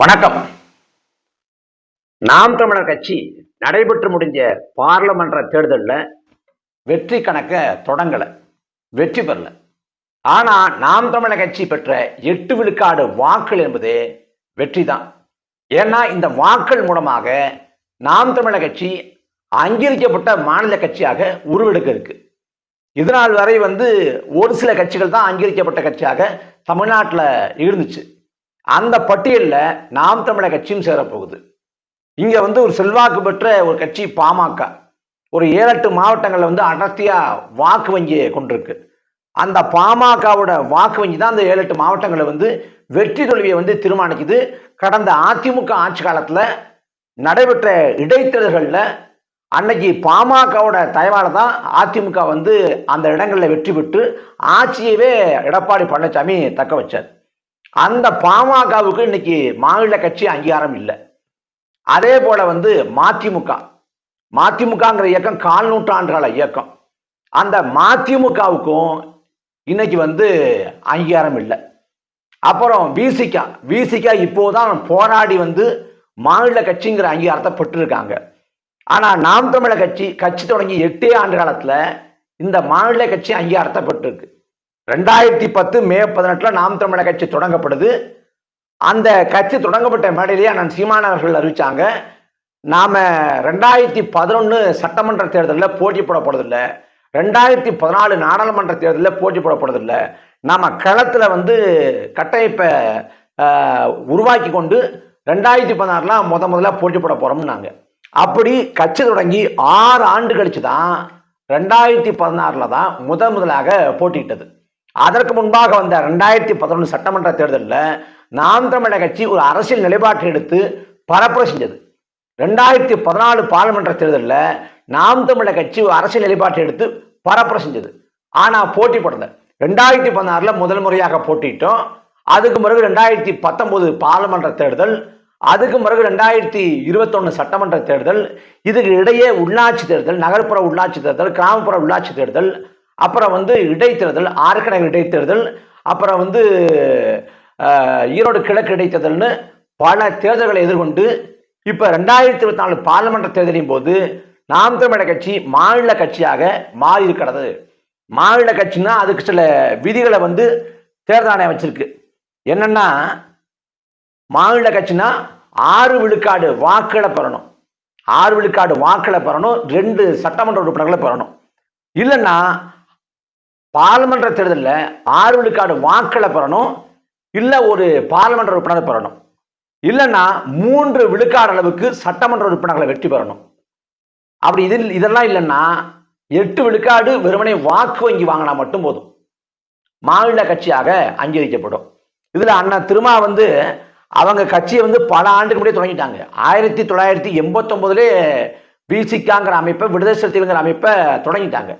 வணக்கம். நாம் தமிழர் கட்சி நடைபெற்று முடிஞ்ச பாராளுமன்ற தேர்தலில் வெற்றி கணக்க தொடங்கலை வெற்றி பெறல. ஆனால் நாம் தமிழர் கட்சி பெற்ற எட்டு விழுக்காடு வாக்கள் என்பது வெற்றி தான். ஏன்னா இந்த வாக்கள் மூலமாக நாம் தமிழர் கட்சி அங்கீகரிக்கப்பட்ட மாநில கட்சியாக உருவெடுக்க இருக்கு. இதனால் வரை வந்து ஒரு சில கட்சிகள் தான் அங்கீகரிக்கப்பட்ட கட்சியாக தமிழ்நாட்டில் இருந்துச்சு. அந்த பட்டியலில் நாம் தமிழர் கட்சியும் சேரப்போகுது. இங்கே வந்து ஒரு செல்வாக்கு பெற்ற ஒரு கட்சி பாமக. ஒரு ஏழு எட்டு மாவட்டங்களில் வந்து அடர்த்தியாக வாக்கு வங்கியை கொண்டிருக்கு. அந்த பாமகவோட வாக்கு வங்கி தான் அந்த ஏழு எட்டு மாவட்டங்களில் வந்து வெற்றி தோல்வியை வந்து தீர்மானிக்குது. கடந்த அதிமுக ஆட்சி காலத்தில் நடைபெற்ற இடைத்தேர்தல்களில் அன்னைக்கு பாமகவோட தயவால தான் அதிமுக வந்து அந்த இடங்களில் வெற்றி பெற்று ஆட்சியவே எடப்பாடி பழனிசாமி தக்க வச்சார். அந்த பாமகவுக்கு இன்னைக்கு மாநில கட்சி அங்கீகாரம் இல்லை. அதே போல வந்து மதிமுக. மதிமுகங்கிற இயக்கம் கால் நூற்றாண்டுகால இயக்கம். அந்த மதிமுகவுக்கும் இன்னைக்கு வந்து அங்கீகாரம் இல்லை. அப்புறம் விசிகா. விசிகா இப்போதான் போராடி வந்து மாநில கட்சிங்கிற அங்கீகாரத்தை பெற்றிருக்காங்க. ஆனால் நாம் தமிழர் கட்சி கட்சி தொடங்கி எட்டே ஆண்டு காலத்தில் இந்த மாநில கட்சி அங்கீகாரத்தை பெற்றிருக்கு. ரெண்டாயிரத்தி பத்து மே பதினெட்டில் நாம் தமிழர் கட்சி தொடங்கப்படுது. அந்த கட்சி தொடங்கப்பட்ட மேடையிலேயே அண்ணன் சீமான் அவர்கள் அறிவிச்சாங்க. நாம் ரெண்டாயிரத்தி பதினொன்று சட்டமன்ற தேர்தலில் போட்டி போடப்படுறதில்லை ரெண்டாயிரத்தி பதினாலு நாடாளுமன்ற தேர்தலில் போட்டி போடப்படுறதில்லை நாம் களத்தில் வந்து கட்டமைப்பை உருவாக்கி கொண்டு ரெண்டாயிரத்தி பதினாறுலாம் முத முதல்ல போட்டி போட போகிறோம்னாங்க அப்படி கட்சி தொடங்கி ஆறு ஆண்டு கழிச்சு தான் ரெண்டாயிரத்தி பதினாறில் தான் முத முதலாக போட்டிட்டது அதற்கு முன்பாக வந்த ரெண்டாயிரத்தி பதினொன்று சட்டமன்ற தேர்தலில் நாம் தமிழக கட்சி ஒரு அரசியல் நிலைப்பாட்டை எடுத்து பரப்புரை செஞ்சது. ரெண்டாயிரத்தி பதினாலு பாராளுமன்ற தேர்தலில் நாம் தமிழக கட்சி ஒரு அரசியல் நிலைப்பாட்டை எடுத்து பரப்புரை செஞ்சது. ஆனால் போட்டி போடல. ரெண்டாயிரத்தி பதினாறில் முதல் முறையாக போட்டிட்டோம் அதுக்கு பிறகு ரெண்டாயிரத்தி பத்தொம்போது பாராளுமன்ற தேர்தல் அதுக்கு பிறகு ரெண்டாயிரத்தி இருபத்தொன்று சட்டமன்ற தேர்தல் இதுக்கு இடையே உள்ளாட்சி தேர்தல் நகர்ப்புற உள்ளாட்சி தேர்தல் கிராமப்புற உள்ளாட்சி தேர்தல் அப்புறம் வந்து இடைத்தேர்தல் ஆற்கனகர் இடைத்தேர்தல் அப்புறம் வந்து ஈரோடு கிழக்கு இடைத்தேர்தல்னு பல தேர்தல்களை எதிர்கொண்டு இப்போ ரெண்டாயிரத்தி இருபத்தி நாலு பாராளுமன்ற தேர்தலின் போது நாம் தமிழக கட்சி மாநில கட்சியாக மாறி இருக்கிறது மாநில கட்சின்னா அதுக்கு சில விதிகளை வந்து தேர்தல் ஆணையம் வச்சிருக்கு. என்னன்னா மாநில கட்சினா ஆறு விழுக்காடு வாக்களை பெறணும். ஆறு விழுக்காடு வாக்களை பெறணும் ரெண்டு சட்டமன்ற உறுப்பினர்களை பெறணும். இல்லைன்னா பாராளுமன்ற தேர்தலில் ஆறு விழுக்காடு வாக்களை பெறணும் இல்லை ஒரு பாராளுமன்ற உறுப்பினரை பெறணும். இல்லைன்னா மூன்று விழுக்காடு அளவுக்கு சட்டமன்ற உறுப்பினர்களை வெற்றி பெறணும். அப்படி இதில் இதெல்லாம் இல்லைன்னா எட்டு விழுக்காடு வெறுமனே வாக்கு வங்கி வாங்கினா மட்டும் போதும். மாநில கட்சியாக அங்கீகரிக்கப்படும். இதில் அண்ணா திருமா வந்து அவங்க கட்சியை வந்து பல ஆண்டுக்கு முன்னாடியே தொடங்கிட்டாங்க. ஆயிரத்தி தொள்ளாயிரத்தி எண்பத்தொம்போதுலே பிசிகாங்கிற அமைப்பை விடுதலை சிறுத்தைகள்ங்கிற அமைப்பை தொடங்கிட்டாங்க.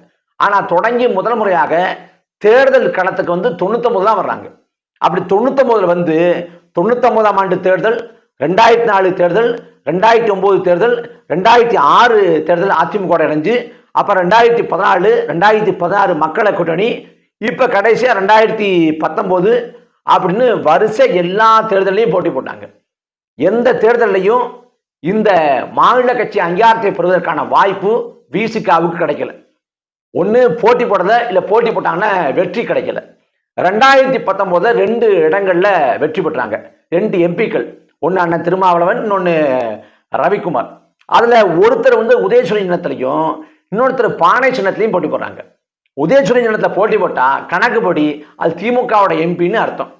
ஆனால் தொடங்கி முதல் முறையாக தேர்தல் களத்துக்கு வந்து தொண்ணூத்தொம்பது தான் வர்றாங்க. அப்படி தொண்ணூத்தொம்பதுல வந்து தொண்ணூத்தொம்பதாம் ஆண்டு தேர்தல் ரெண்டாயிரத்தி நாலு தேர்தல் ரெண்டாயிரத்தி ஒம்பது தேர்தல் ரெண்டாயிரத்தி ஆறு தேர்தல் அதிமுக இணைஞ்சு அப்புறம் ரெண்டாயிரத்தி பதினாலு ரெண்டாயிரத்தி பதினாறு மக்களை கூட்டணி இப்போ கடைசியாக ரெண்டாயிரத்தி பத்தொம்போது அப்படின்னு வரிசை எல்லா தேர்தலையும் போட்டி போட்டாங்க. எந்த தேர்தலையும் இந்த மாநில கட்சி அங்கீகாரத்தை பெறுவதற்கான வாய்ப்பு விசிகாவுக்கு கிடைக்கல. ஒன்று போட்டி போடல இல்லை போட்டி போட்டாங்கன்னா வெற்றி கிடைக்கல. ரெண்டாயிரத்தி பத்தொம்போது ரெண்டு இடங்களில் வெற்றி பெற்றாங்க. ரெண்டு எம்பிக்கள். ஒன்று அண்ணன் திருமாவளவன் இன்னொன்று ரவிக்குமார். அதில் ஒருத்தர் வந்து உதயசுரி இனத்துலையும் இன்னொருத்தர் பானை சின்னத்திலையும் போட்டி போடுறாங்க. உதயசுரி சின்னத்தில் போட்டி போட்டால் கணக்குப்படி அது திமுகவோட எம்பின்னு அர்த்தம்.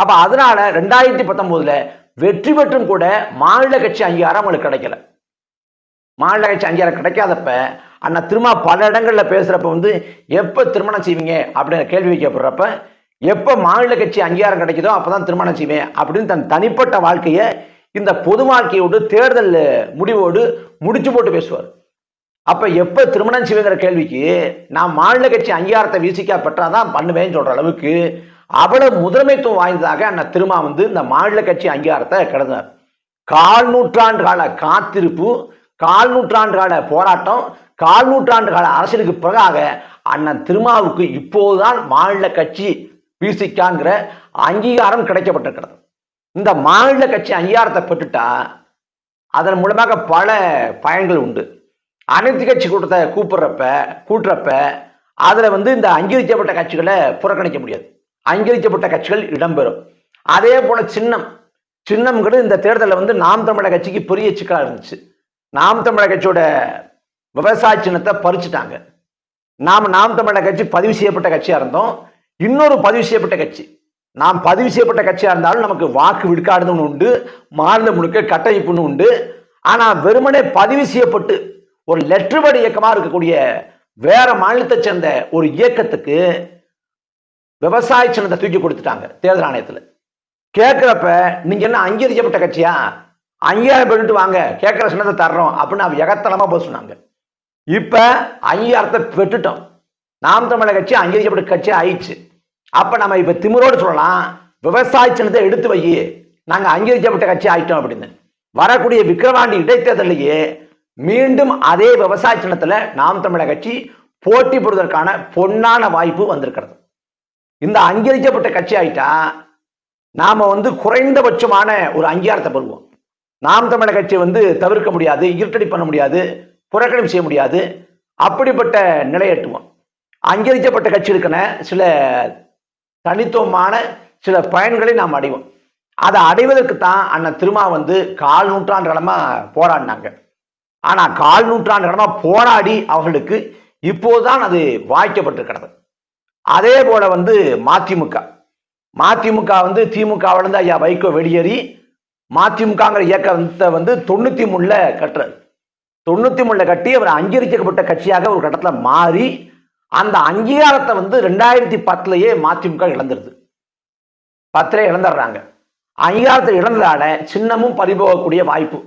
அப்போ அதனால ரெண்டாயிரத்தி பத்தொம்போதில் வெற்றி பெற்றும் கூட மாநில கட்சி அங்கீகாரம் அவங்களுக்கு கிடைக்கல. மாநில கட்சி அங்கீகாரம் கிடைக்காதப்ப அண்ணா திரும்ப பல இடங்களில் பேசுகிறப்ப வந்து எப்போ திருமணம் செய்வீங்க? அப்படிங்கிற கேள்வி வைக்கப்படுறப்ப எப்போ மாநில கட்சி அங்கீகாரம் கிடைக்குதோ அப்பதான் திருமணம் செய்வேன் அப்படின்னு தன் தனிப்பட்ட வாழ்க்கையை இந்த பொது வாழ்க்கையோடு தேர்தல் முடிவோடு முடிச்சு போட்டு பேசுவார். அப்போ எப்போ திருமணம் செய்வேங்கிற கேள்விக்கு நான் மாநில கட்சி அங்கீகாரத்தை வீசிக்கா பெற்றாதான் பண்ணுவேன்னு சொல்கிற அளவுக்கு அவ்வளவு முதன்மைத்துவம் வாய்ந்ததாக அண்ணன் திருமா வந்து இந்த மாநில கட்சி அங்கீகாரத்தை கடந்தார். கால் நூற்றாண்டு கால காத்திருப்பு கால் நூற்றாண்டு கால போராட்டம் கால் நூற்றாண்டு கால அரசியலுக்கு பிறகாக அண்ணன் திருமாவுக்கு இப்போதுதான் மாநில கட்சி பிசிகாங்கிற அங்கீகாரம் கிடைக்கப்பட்டிருக்கிறது. இந்த மாநில கட்சி அங்கீகாரத்தை பெற்றுட்டா அதன் மூலமாக பல பயன்கள் உண்டு. அனைத்து கட்சி கூட்டத்தை கூப்பிடுறப்ப கூட்டுறப்ப அதில் வந்து இந்த அங்கீகரிக்கப்பட்ட கட்சிகளை புறக்கணிக்க முடியாது. அங்கீகரிக்கப்பட்ட கட்சிகள் இடம்பெறும். அதே போல சின்னம். சின்னம்ங்கிறது இந்த தேர்தலில் வந்து நாம் தமிழக கட்சிக்கு பெரிய சிக்கலாக இருந்துச்சு. நாம் தமிழர் கட்சியோட விவசாய சின்னத்தை பறிச்சுட்டாங்க. நாம் நாம் தமிழர் கட்சி பதிவு செய்யப்பட்ட கட்சியாக இருந்தோம். இன்னொரு பதிவு செய்யப்பட்ட கட்சி. நாம் பதிவு செய்யப்பட்ட கட்சியாக இருந்தாலும் நமக்கு வாக்கு விடுக்காடுன்னு உண்டு மாநிலம் முழுக்க கட்டமைப்புன்னு உண்டு. ஆனால் வெறுமனே பதிவு செய்யப்பட்டு ஒரு லெட்டர்படி இயக்கமாக இருக்கக்கூடிய வேற மாநிலத்தை சேர்ந்த ஒரு இயக்கத்துக்கு விவசாய சின்னத்தை தூக்கி கொடுத்துட்டாங்க தேர்தல் ஆணையத்தில். கேட்குறப்ப நீங்கள் என்ன அங்கீகரிக்கப்பட்ட கட்சியா? அங்கீகாரம் பண்ணிட்டு வாங்க கேட்குற சின்னத்தை தர்றோம் அப்படின்னு அவ எகத்தனமாக போக சொன்னாங்க. இப்போ அங்கீகாரத்தை பெற்றுட்டோம். நாம் தமிழக கட்சி அங்கீகரிக்கப்பட்ட கட்சி ஆயிடுச்சு. அப்போ நம்ம இப்போ திமிரோடு சொல்லலாம் விவசாய சின்னத்தை எடுத்து வை நாங்கள் அங்கீகரிக்கப்பட்ட கட்சி ஆயிட்டோம் அப்படின்னு. வரக்கூடிய விக்கிரவாண்டி இடைத்தேர்தலையே மீண்டும் அதே விவசாய சின்னத்தில் நாம் தமிழக கட்சி போட்டி போடுவதற்கான பொன்னான வாய்ப்பு வந்திருக்கிறது. இந்த அங்கீகரிக்கப்பட்ட கட்சி ஆயிட்டா நாம் வந்து குறைந்தபட்சமான ஒரு அங்கீகாரத்தை பெறுவோம். நாம் தமிழர் கட்சியை வந்து தவிர்க்க முடியாது இருட்டடி பண்ண முடியாது புறக்கணிப்பு செய்ய முடியாது. அப்படிப்பட்ட நிலையட்டுவோம் அங்கீகரிக்கப்பட்ட கட்சிகளுக்கென சில தனித்துவமான சில பயன்களை நாம் அடைவோம். அதை அடைவதற்கு தான் அண்ணன் திருமா வந்து கால் நூற்றாண்டு காலமா போராடினாங்க. ஆனால் கால் நூற்றாண்டு காலமா போராடி அவர்களுக்கு இப்போதுதான் அது வாய்க்கப்பட்டிருக்கிறது. அதே போல வந்து மதிமுக. மதிமுக வந்து திமுகவிலிருந்து ஐயா வைகோ வெளியேறி மதிமுகங்கிற இயக்கத்தை வந்து தொண்ணூத்தி மூணுல கட்டுறாரு. தொண்ணூத்தி மூணுல கட்டி அவர் அங்கீகரிக்கப்பட்ட கட்சியாக ஒரு கட்டத்தில் மாறி அந்த அங்கீகாரத்தை வந்து ரெண்டாயிரத்தி பத்துலயே மதிமுக இழந்துருது. பத்திலே இழந்துடுறாங்க அங்கீகாரத்தை இழந்ததால சின்னமும் பறிபோகக்கூடிய வாய்ப்பு.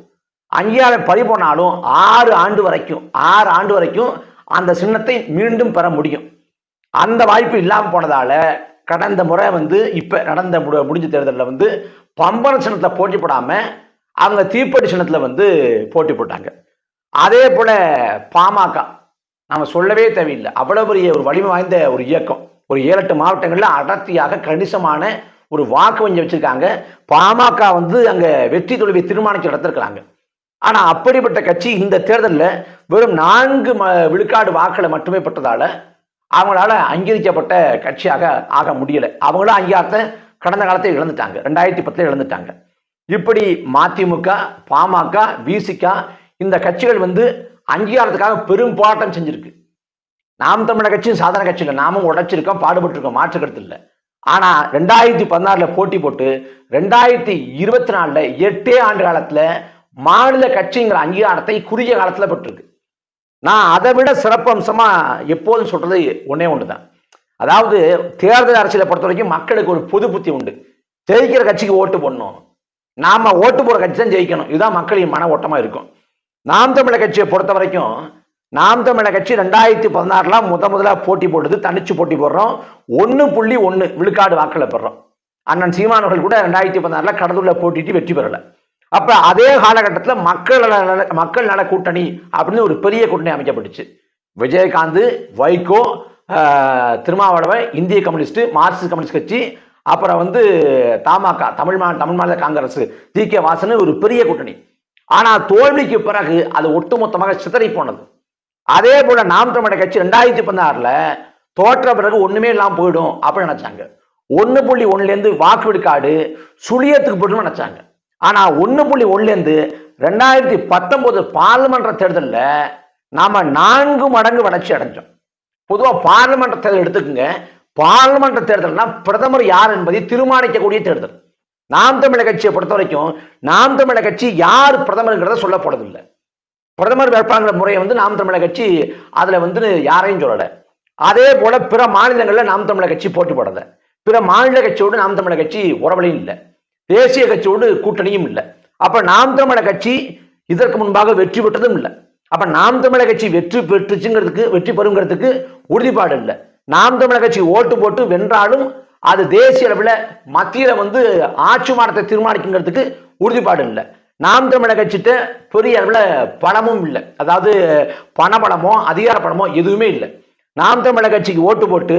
அங்கீகாரம் பறிபோனாலும் ஆறு ஆண்டு வரைக்கும் ஆறு ஆண்டு வரைக்கும் அந்த சின்னத்தை மீண்டும் பெற முடியும். அந்த வாய்ப்பு இல்லாமல் போனதால கடந்த முறை வந்து இப்போ நடந்த முடி முடிஞ்ச தேர்தலில் வந்து பம்பர சின்னத்தில் போட்டி போடாமல் அவங்க தீப்பொடி சின்னத்தில் வந்து போட்டி போட்டாங்க. அதே போல் பாமக நம்ம சொல்லவே தேவையில்லை. அவ்வளோ பெரிய ஒரு வலிமை வாய்ந்த ஒரு இயக்கம். ஒரு ஏழு எட்டு மாவட்டங்களில் அடர்த்தியாக கணிசமான ஒரு வாக்கு வங்கி வச்சுருக்காங்க. பாமக வந்து அங்கே வெற்றி தோல்வியை தீர்மானிச்சு நடத்திருக்கிறாங்க. ஆனால் அப்படிப்பட்ட கட்சி இந்த தேர்தலில் வெறும் நான்கு ம விழுக்காடு வாக்களை மட்டுமே பெற்றதால அவங்களால அங்கீகரிக்கப்பட்ட கட்சியாக ஆக முடியலை. அவங்களும் அங்கீகாரத்தை கடந்த காலத்தை இழந்துட்டாங்க. ரெண்டாயிரத்தி பத்துல இழந்துட்டாங்க. இப்படி மதிமுக பாமக விசிக இந்த கட்சிகள் வந்து அங்கீகாரத்துக்காக பெரும் போராட்டம் செஞ்சிருக்கு. நாம் தமிழர் கட்சியும் சாதாரண கட்சி இல்லை. நாமும் உடைச்சிருக்கோம் பாடுபட்டிருக்கோம் மாற்று கருத்து இல்லை. ஆனால் ரெண்டாயிரத்தி பதினாறில் போட்டி போட்டு ரெண்டாயிரத்தி இருபத்தி நாலுல எட்டே ஆண்டு காலத்தில் மாநில கட்சிங்கிற அங்கீகாரத்தை குறுகிய காலத்தில் பெற்றிருக்கு. நான் அதை விட சிறப்பு அம்சமாக எப்போதும் சொல்கிறது ஒன்றே ஒன்று தான் அதாவது தேர்தல் அரசியலை பொறுத்த வரைக்கும் மக்களுக்கு ஒரு பொது புத்தி உண்டு. ஜெயிக்கிற கட்சிக்கு ஓட்டு போடணும். நாம ஓட்டு போற கட்சி தான் ஜெயிக்கணும். இதுதான் மக்களின் மன ஓட்டமா இருக்கும். நாம் தமிழர் கட்சியை பொறுத்த வரைக்கும் நாம் தமிழர் கட்சி ரெண்டாயிரத்தி பதினாறுல முத முதலா போட்டி போடுது தனிச்சு போட்டி போடுறோம். ஒன்று புள்ளி ஒன்று விழுக்காடு வாக்களை பெறோம். அண்ணன் சீமானவர்கள் கூட ரெண்டாயிரத்தி பதினாறுல கடந்துள்ள போட்டிட்டு வெற்றி பெறல. அப்ப அதே காலகட்டத்தில் மக்கள் நல மக்கள் நல கூட்டணி அப்படின்னு ஒரு பெரிய கூட்டணி அமைக்கப்பட்டுச்சு. விஜயகாந்த் வைகோ திருமாவளவன் இந்திய கம்யூனிஸ்ட் மார்க்சிஸ்ட் கம்யூனிஸ்ட் கட்சி அப்புறம் வந்து தமாக தமிழ் மா தமிழ் மாநில காங்கிரஸ் டி கே. வாசன் ஒரு பெரிய கூட்டணி. ஆனால் தோல்விக்கு பிறகு அது ஒட்டுமொத்தமாக சிதறி போனது. அதே போல நாம் தமிழக கட்சி ரெண்டாயிரத்தி பதினாறுல தோற்ற பிறகு ஒண்ணுமே இல்லாம போயிடும் அப்படின்னு நினைச்சாங்க. ஒன்று புள்ளி ஒன்றுலேருந்து வாக்கு விடுக்காடு சுழியத்துக்கு போயிடும் நினைச்சாங்க. ஆனால் ஒன்று புள்ளி ஒண்ணுல ரெண்டாயிரத்தி பத்தொன்பது பாராளுமன்ற தேர்தலில் நாம் நான்கு மடங்கு வளர்ச்சி அடைஞ்சோம். பொதுவாக பார்லிமெண்ட் தேர்தல் எடுத்துக்கோங்க. பார்லிமெண்ட் தேர்தல்னா பிரதமர் யார் என்பதை தீர்மானிக்கக்கூடிய தேர்தல். நாம் தமிழக கட்சியை பொறுத்த வரைக்கும் நாம் தமிழக கட்சி யார் பிரதமருங்கிறத சொல்லப்படவில்லை பிரதமர் வேட்பாளர் முறையை வந்து நாம் தமிழக கட்சி அதில் வந்து யாரையும் சொல்லலை. அதே போல பிற மாநிலங்களில் நாம் தமிழக கட்சி போட்டி போடலை. பிற மாநில கட்சியோடு நாம் தமிழக கட்சி உறவலையும் இல்லை. தேசிய கட்சியோடு கூட்டணியும் இல்லை. அப்போ நாம் தமிழக கட்சி இதற்கு முன்பாக வெற்றி பெற்றதும் இல்லை. அப்ப நாம் தமிழர் கட்சி வெற்றி பெற்றுச்சுங்கிறதுக்கு வெற்றி பெறுங்கிறதுக்கு உறுதிப்பாடு இல்லை. நாம் தமிழர் கட்சி ஓட்டு போட்டு வென்றாலும் அது தேசிய அளவில் மத்தியில் வந்து ஆட்சி மாற்றத்தை தீர்மானிக்குங்கிறதுக்கு உறுதிப்பாடு இல்லை. நாம் தமிழர் கட்சிகிட்ட பெரிய அளவில் பணமும் இல்லை. அதாவது பணபலமோ அதிகார பணமோ எதுவுமே இல்லை. நாம் தமிழர் கட்சிக்கு ஓட்டு போட்டு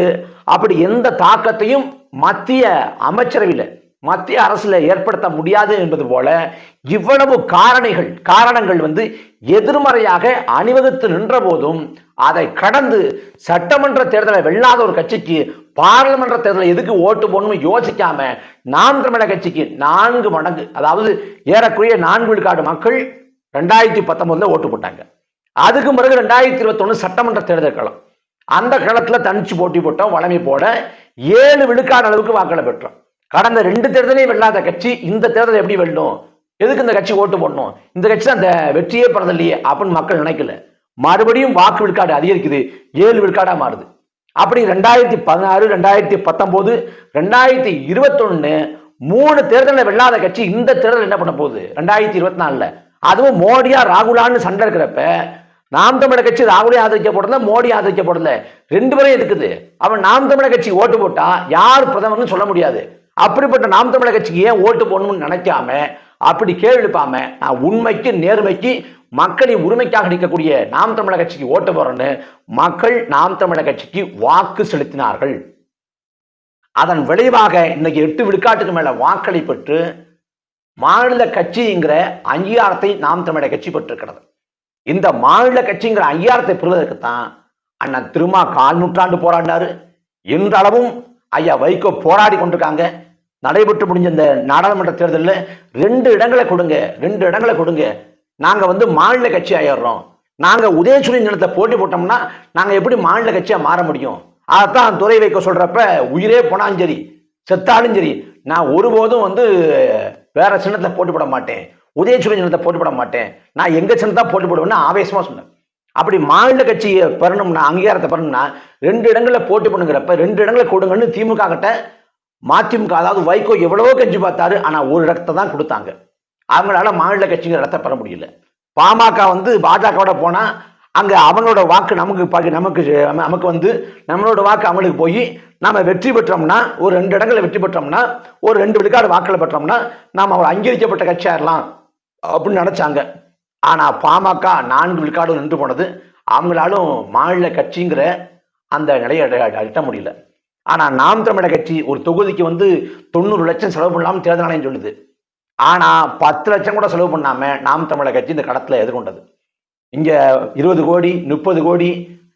அப்படி எந்த தாக்கத்தையும் மத்திய அமைச்சரவையில் மத்திய அரசில் ஏற்படுத்த முடியாது என்பது போல இவ்வளவு காரணிகள் காரணங்கள் வந்து எதிர்மறையாக அணிவகுத்து நின்ற போதும் அதை கடந்து சட்டமன்ற தேர்தலை வெல்லாத ஒரு கட்சிக்கு பாராளுமன்ற தேர்தலை எதுக்கு ஓட்டு போடணும்னு யோசிக்காம நாம் தமிழக கட்சிக்கு நான்கு மடங்கு அதாவது ஏறக்குறைய நான்கு விழுக்காடு மக்கள் ரெண்டாயிரத்தி பத்தொன்பதுல ஓட்டு போட்டாங்க. அதுக்கு பிறகு ரெண்டாயிரத்தி இருபத்தொன்னு சட்டமன்ற தேர்தல் களம் அந்த களத்தில் தனிச்சு போட்டி போட்டோம் வளமை போட ஏழு விழுக்காடு அளவுக்கு வாக்களை பெற்றோம். கடந்த ரெண்டு தேர்தலையும் வெல்லாத கட்சி இந்த தேர்தலை எப்படி வெல்லும்? எதுக்கு இந்த கட்சி ஓட்டு போடணும்? இந்த கட்சி தான் அந்த வெற்றியே பிறந்தலையே அப்படின்னு மக்கள் நினைக்கல. மறுபடியும் வாக்கு விழுக்காடு அதிகரிக்குது. ஏழு விழுக்காடா மாறுது. அப்படி ரெண்டாயிரத்தி பதினாறு ரெண்டாயிரத்தி பத்தொன்பது ரெண்டாயிரத்தி இருபத்தொன்னு மூணு தேர்தலில் வெல்லாத கட்சி இந்த தேர்தல் என்ன பண்ண போகுது? ரெண்டாயிரத்தி இருபத்தி நாலுல அதுவும் மோடியா ராகுலான்னு சண்டை இருக்கிறப்ப நாம் தமிழர் கட்சி ராகுலே ஆதரிக்கப்படல மோடி ஆதரிக்கப்படல ரெண்டு பேரும் இருக்குது அவன் நாம் தமிழர் கட்சி ஓட்டு போட்டா யார் பிரதமர்னு சொல்ல முடியாது. அப்படிப்பட்ட நாம் தமிழக கட்சிக்கு ஏன் ஓட்டு போடணும்னு நினைக்காம அப்படி கேள்வி எழுப்பாம நான் உண்மைக்கு நேர்மைக்கு மக்களின் உரிமைக்காக நிற்கக்கூடிய நாம் தமிழக கட்சிக்கு ஓட்டு போறேன்னு மக்கள் நாம் தமிழக கட்சிக்கு வாக்கு செலுத்தினார்கள். அதன் விளைவாக இன்னைக்கு எட்டு விழுக்காட்டுக்கு மேல வாக்களை பெற்று மாநில கட்சிங்கிற அங்கீகாரத்தை நாம் தமிழக கட்சி பெற்றிருக்கிறது. இந்த மாநில கட்சிங்கிற அங்கீகாரத்தை பெறுவதற்கு தான் அண்ணன் திருமா கால் நூற்றாண்டு போராடினாரு. இன்றளவும் ஐயா வைகோ போராடி கொண்டிருக்காங்க. நடைபெற்று முடிஞ்ச இந்த நாடாளுமன்ற தேர்தலில் ரெண்டு இடங்களை கொடுங்க ரெண்டு இடங்களை கொடுங்க. நாங்கள் வந்து மாநில கட்சி ஆயிடுறோம். நாங்கள் உதயசூரிய நிலத்தை போட்டி போட்டோம்னா நாங்கள் எப்படி மாநில கட்சியாக மாற முடியும்? அதைத்தான் துறை வைக்க சொல்கிறப்ப உயிரே போனாலும் சரி செத்தாலும் சரி நான் ஒருபோதும் வந்து வேற சின்னத்தை போட்டி போட மாட்டேன். உதயசூரிய சின்னத்தை போட்டி போட மாட்டேன். நான் எங்கள் சின்னத்தை போட்டி போடுவேன்னு ஆவேசமாக சொன்னேன். அப்படி மாநில கட்சியை பெறணும்னா அங்கீகாரத்தை பெறணும்னா ரெண்டு இடங்களில் போட்டி பண்ணுங்கிறப்ப ரெண்டு இடங்களை கொடுங்கன்னு திமுக கிட்ட மதிமுக அதாவது வைகோ எவ்வளவோ கெஞ்சி பார்த்தாரு ஆனா ஒரு இடத்தை தான் கொடுத்தாங்க அவங்களால மாநில கட்சிங்கிற இடத்த பெற முடியல பாமக வந்து பாஜகவோட போனா அங்க அவங்களோட வாக்கு நமக்கு நமக்கு நமக்கு வந்து நம்மளோட வாக்கு அவங்களுக்கு போய் நாம வெற்றி பெற்றோம்னா ஒரு ரெண்டு இடங்களை வெற்றி பெற்றோம்னா ஒரு ரெண்டு விழுக்காடு வாக்களை பெற்றோம்னா நாம ஒரு அங்கீகரிக்கப்பட்ட கட்சியாயிடலாம் அப்படின்னு நினைச்சாங்க ஆனா பாமக நான்கு விழுக்காடு நின்று போனது அவங்களாலும் மாநில கட்சிங்கிற அந்த நிலையை அட்ட எட்ட முடியல ஆனால் நாம் தமிழக கட்சி ஒரு தொகுதிக்கு வந்து தொண்ணூறு லட்சம் செலவு பண்ணலாம்னு தேர்தல் ஆணையம் சொல்லுது. ஆனால் பத்து லட்சம் கூட செலவு பண்ணாம நாம் தமிழக கட்சி இந்த கடத்தில் எதிர்கொண்டது. இங்க இருபது கோடி முப்பது கோடி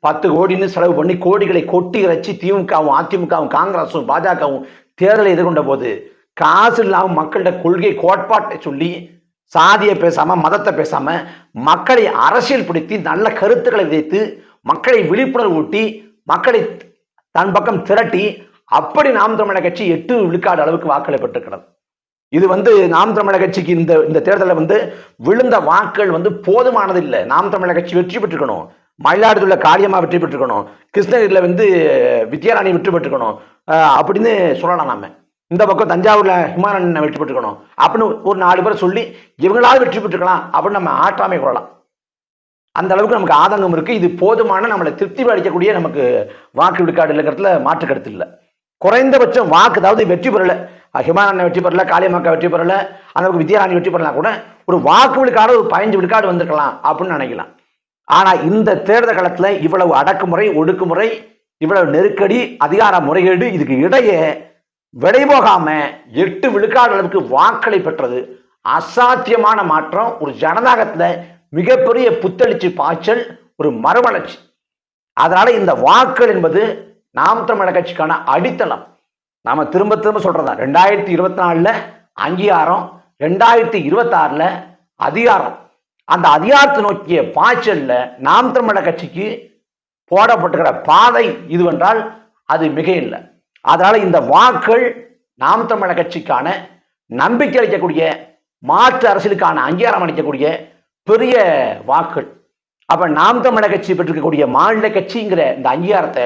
பத்து கோடின்னு செலவு பண்ணி கோடிகளை கொட்டி இறைச்சி திமுகவும் அதிமுகவும் காங்கிரஸும் பாஜகவும் தேர்தலை எதிர்கொண்ட போது காசு இல்லாமல் மக்கள்கிட்ட கொள்கை கோட்பாட்டை சொல்லி சாதியை பேசாம மதத்தை பேசாம மக்களை அரசியல் பிடித்து நல்ல கருத்துக்களை விதைத்து மக்களை விழிப்புணர்வு ஊட்டி மக்களை தன் பக்கம் திரட்டி அப்படி நாம் தமிழக கட்சி எட்டு விழுக்காடு அளவுக்கு வாக்களை பெற்றுக்கிறது இது வந்து நாம் தமிழக கட்சிக்கு இந்த இந்த தேர்தலில் வந்து விழுந்த வாக்குகள் வந்து போதுமானது இல்லை நாம் தமிழக கட்சி வெற்றி பெற்றுக்கணும் மயிலாடுதுறையில் காளியம்மா வெற்றி பெற்றுக்கணும் கிருஷ்ணகிரியில் வந்து வித்யாராணி வெற்றி பெற்றுக்கணும் அப்படின்னு சொல்லலாம் நாம. இந்த பக்கம் தஞ்சாவூர்ல ஹிமானன் வெற்றி பெற்றுக்கணும் அப்படின்னு ஒரு நாலு பேர் சொல்லி இவங்களாவது வெற்றி பெற்றுக்கலாம் அப்படின்னு நம்ம ஆற்றாமை கொள்ளலாம். அந்த அளவுக்கு நமக்கு ஆதங்கம் இருக்குது இது போதுமான நம்மளை திருப்தி அளிக்கக்கூடிய நமக்கு வாக்கு விடுக்காடு இல்லைங்கிறதுல மாற்று கருத்து இல்லை. குறைந்தபட்சம் வாக்கு அதாவது வெற்றி பெறல. ஹிமானன் வெற்றி பெறல காளியம்மாக்கா வெற்றி பெறல அந்த வித்யாராணி வெற்றி பெறலாம் கூட ஒரு வாக்கு விழுக்காடு ஒரு பதினஞ்சு விழுக்காடு வந்திருக்கலாம் அப்படின்னு நினைக்கலாம். ஆனால் இந்த தேர்தல் காலத்தில் இவ்வளவு அடக்குமுறை ஒடுக்குமுறை இவ்வளவு நெருக்கடி அதிகார முறைகேடு இதுக்கு இடையே விடை போகாம எட்டு விழுக்காடு அளவுக்கு வாக்களை பெற்றது அசாத்தியமான மாற்றம். ஒரு ஜனநாயகத்தில் மிகப்பெரிய புத்தளிச்சு பாய்ச்சல் ஒரு மறுமலர்ச்சி. அதனால இந்த வாக்கள் என்பது நாம் தமிழக கட்சிக்கான அடித்தளம். நாம திரும்ப திரும்ப சொல்றதா ரெண்டாயிரத்தி இருபத்தி நாலுல அங்கீகாரம் ரெண்டாயிரத்தி இருபத்தாறுல அதிகாரம். அந்த அதிகாரத்தை நோக்கிய பாய்ச்சல்ல நாம் தமிழக கட்சிக்கு போடப்பட்டுகிற பாதை இதுவென்றால் அது மிக இல்லை அதனால இந்த வாக்கள் நாம் தமிழக கட்சிக்கான நம்பிக்கை அளிக்கக்கூடிய மாற்று அரசியலுக்கான அங்கீகாரம் அளிக்கக்கூடிய பெரிய வாக்கள் அப்ப நாம் தமிழர் கட்சி பெற்றிருக்கக்கூடிய மாநில கட்சிங்கிற இந்த அங்கீகாரத்தை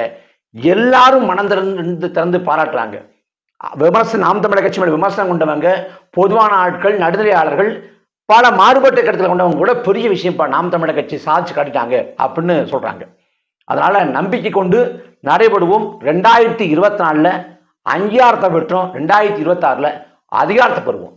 எல்லாரும் மனம் திறந்து திறந்து பாராட்டுறாங்க. விமர்சனம் நாம் தமிழர் கட்சி மேல விமர்சனம் கொண்டவங்க பொதுவான ஆட்கள் நடுநிலையாளர்கள் பல மாறுபட்ட கருத்துல கொண்டவங்க கூட பெரிய விஷயம்ப்பா நாம் தமிழர் கட்சி சாதிச்சு காட்டிட்டாங்க அப்படின்னு சொல்றாங்க. அதனால நம்பிக்கை கொண்டு நடைபெறுவோம். ரெண்டாயிரத்தி இருபத்தி நாலுல அங்கீகாரத்தை பெற்றோம். ரெண்டாயிரத்தி இருபத்தாறில் அதிகாரத்தை பெறுவோம்.